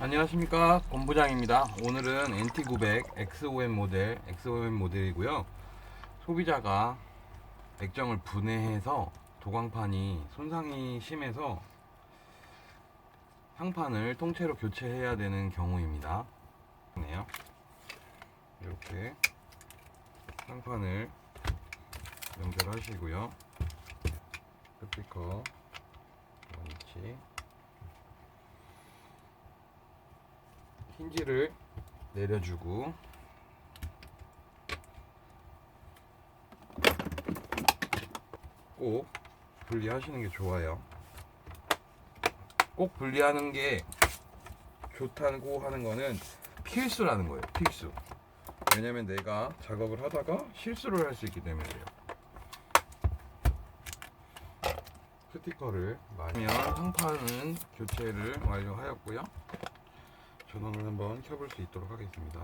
안녕하십니까. 권부장입니다. 오늘은 NT900 XOM 모델 XOM 모델이고요. 소비자가 액정을 분해해서 도광판이 손상이 심해서 향판을 통째로 교체해야 되는 경우입니다. 네요 이렇게 향판을 연결하시고요 스피커 위치 힌지를 내려주고 꼭 분리하시는 게 좋아요. 꼭 분리하는 게 좋다고 하는 거는 필수라는 거예요. 필수. 왜냐면 내가 작업을 하다가 실수를 할 수 있기 때문이에요. 스티커를 많이 상판은 교체를 완료하였고요. 전원을 한번 켜볼 수 있도록 하겠습니다.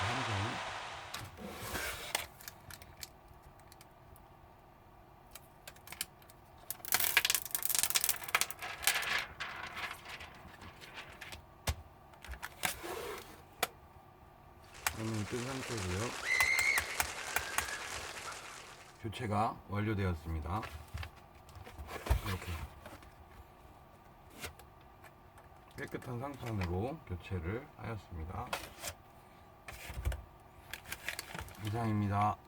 항상 전원 뜬 상태고요. 교체가 완료되었습니다. 이렇게 깨끗한 상판으로 교체를 하였습니다. 이상입니다.